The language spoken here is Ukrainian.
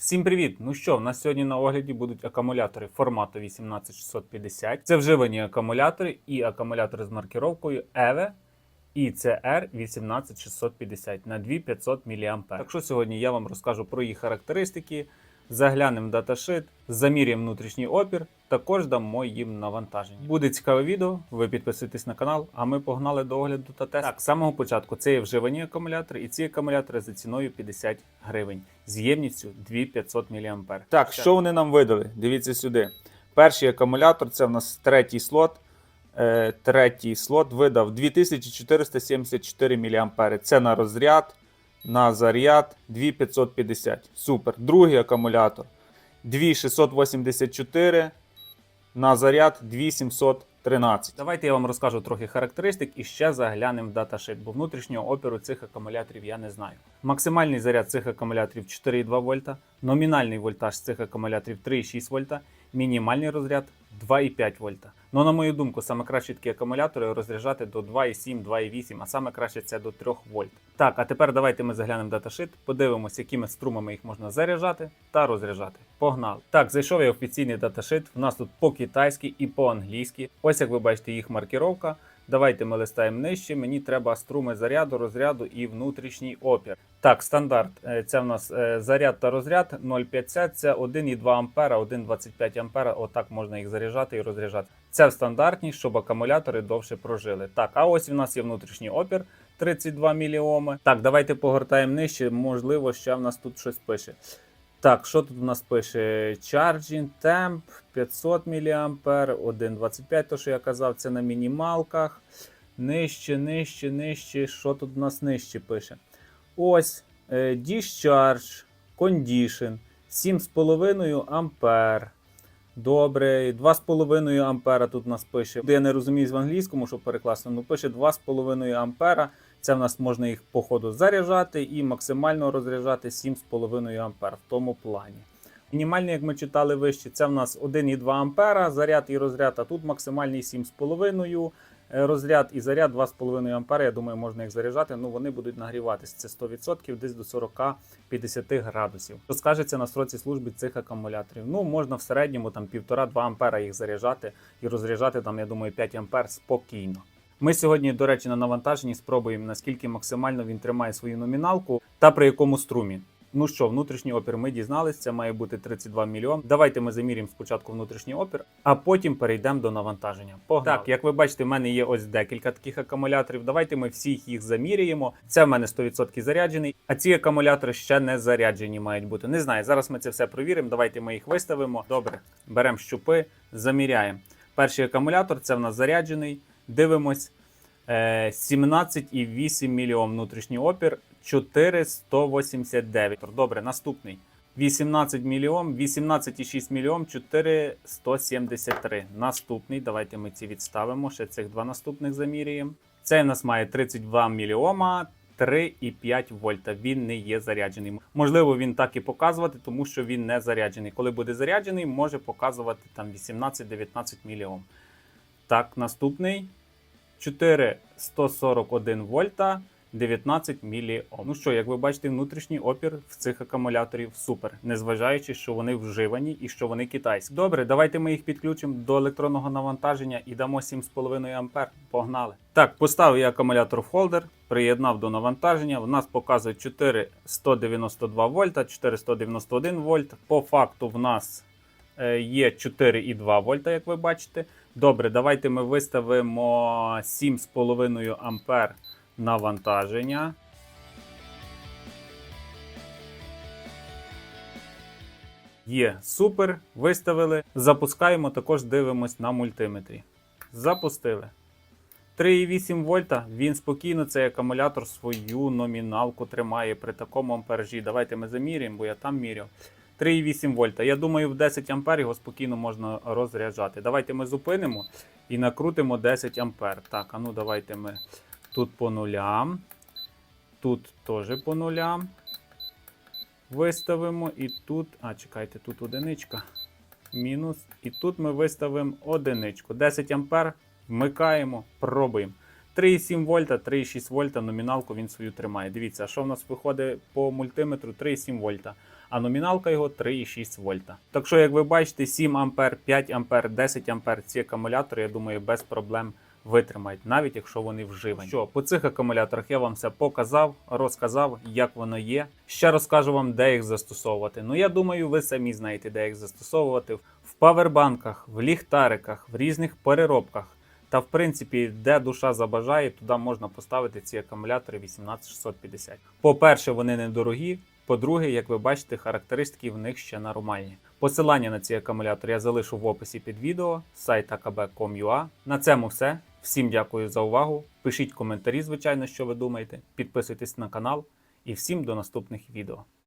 Всім привіт! Ну що, в нас сьогодні на огляді будуть акумулятори формату 18650. Це вживані акумулятори і акумулятори з маркіровкою EVE ICR 18650 на 2500 мА. Так що сьогодні я вам розкажу про їх характеристики, заглянемо в даташит, заміряємо внутрішній опір, також дамо їм навантаження. Буде цікаве відео, ви підписуйтесь на канал, а ми погнали до огляду та тесту. Так, з самого початку це є вживані акумулятори, і ці акумулятори за ціною 50 гривень з ємністю 2500 мА. Так, що вони нам видали? Дивіться сюди. Перший акумулятор це в нас третій слот. Е, Третій слот видав 2474 мА. Це на розряд, на заряд 2550. Супер. Другий акумулятор 2684 на заряд 2713. Давайте я вам розкажу трохи характеристик і ще заглянемо в даташит, бо внутрішнього опіру цих акумуляторів я не знаю. Максимальний заряд цих акумуляторів 4,2 вольта, номінальний вольтаж цих акумуляторів 3,6 вольта, мінімальний розряд 2,5 вольта. Ну, на мою думку, саме краще такі акумулятори розряджати до 2,7, 2,8, а саме краще це до 3 вольт. Так, а тепер давайте ми заглянемо даташит, подивимося, якими струмами їх можна заряджати та розряджати. Погнали! Так, зайшов я офіційний даташит. В нас тут по-китайськи і по-англійськи. Ось як ви бачите, їх маркіровка. Давайте ми листаємо нижче. Мені треба струми заряду, розряду і внутрішній опір. Так, стандарт. Е, Це в нас е, заряд та розряд 0,50, це 1,2 ампера, 1,25 ампера. Отак можна їх заряджати і розряджати. Це в стандартній, щоб акумулятори довше прожили. Так, а ось у нас є внутрішній опір 32 мільйоми. Так, давайте погортаємо нижче. Можливо, ще в нас тут щось пише. Так, що тут у нас пише? Charging Temp 500 мА, 1,25, то що я казав, це на мінімалках. Нижче, нижче, нижче. Що тут у нас нижче пише? Ось е, Discharge Condition 7,5 ампер. Добре, 2,5 ампера тут у нас пише. Я не розумію з англійському, що перекласти, ну пише 2,5 ампера. Це в нас можна їх по ходу заряджати і максимально розряджати 7,5 ампер в тому плані. Мінімальний, як ми читали вище, це в нас 1,2 ампера, заряд і розряд, а тут максимальний 7,5 е, розряд і заряд 2,5 ампера. Я думаю, можна їх заряджати. Ну вони будуть нагріватися. Це 100% десь до 40-50 градусів. Що скажеться на строці служби цих акумуляторів? Ну можна в середньому там 1,5-2 ампера їх заряджати і розряджати там, я думаю, 5 ампер спокійно. Ми сьогодні, до речі, на навантаженні спробуємо, наскільки максимально він тримає свою номіналку та при якому струмі. Ну що, внутрішній опір ми дізналися, це має бути 32 мільйон. Давайте ми заміряємо спочатку внутрішній опір, а потім перейдемо до навантаження. Погнали. Так, як ви бачите, в мене є ось декілька таких акумуляторів. Давайте ми всіх їх заміряємо. Це в мене 100% заряджений, а ці акумулятори ще не заряджені мають бути. Не знаю. Зараз ми це все провіримо. Давайте ми їх виставимо. Добре, беремо щупи, заміряємо. Перший акумулятор це в нас заряджений. Дивимось. Е, 17,8 мільйон внутрішній опір, 4,189. Добре, наступний. 18 мільйон, 18,6 мільйон, 4,173. Наступний. Давайте ми ці відставимо. Ще цих два наступних заміряємо. Цей у нас має 32 мільйома. 3,5 вольта. Він не є заряджений. Можливо, він так і показувати, тому що він не заряджений. Коли буде заряджений, може показувати там 18-19 мільйон. Так, наступний 4,141 вольта. 19 міліом. Ну що, як ви бачите, внутрішній опір в цих акумуляторів супер, незважаючи, що вони вживані і що вони китайські. Добре, давайте ми їх підключимо до електронного навантаження і дамо 7,5 ампер. Погнали. Так, поставив я акумулятор в холдер, приєднав до навантаження. В нас показує 4,192 вольта, 491 вольт. По факту в нас е, є 4,2 вольта, як ви бачите. Добре, давайте ми виставимо 7,5 ампер навантаження. Є, супер. Виставили. Запускаємо, також дивимось на мультиметрі. Запустили. 3,8 вольта. Він спокійно цей акумулятор свою номіналку тримає при такому амперажі. Давайте ми заміряємо, бо я там міряв. 3,8 вольта. Я думаю, в 10 ампер його спокійно можна розряджати. Давайте ми зупинимо і накрутимо 10 ампер. Так, а ну давайте ми тут по нулям. Тут теж по нулям. Виставимо і тут. А, чекайте, тут одиничка. Мінус. І тут ми виставимо одиничку. 10 ампер. Вмикаємо, пробуємо. 3,7 вольта, 3,6 вольта номіналку він свою тримає. Дивіться, що в нас виходить по мультиметру 3,7 вольта. А номіналка його 3,6 вольта. Так що, як ви бачите, 7 ампер, 5 ампер, 10 ампер ці акумулятори, я думаю, без проблем витримають, навіть якщо вони вживані. Що по цих акумуляторах я вам все показав, розказав, як воно є. Ще розкажу вам, де їх застосовувати. Ну я думаю, ви самі знаєте, де їх застосовувати в павербанках, в ліхтариках, в різних переробках. Та в принципі, де душа забажає, туди можна поставити ці акумулятори 18650. По-перше, вони недорогі. По-друге, як ви бачите, характеристики в них ще нормальні. Посилання на ці акумулятори я залишу в описі під відео, сайт akb.com.ua. На цьому все. Всім дякую за увагу. Пишіть коментарі, звичайно, що ви думаєте. Підписуйтесь на канал і всім до наступних відео.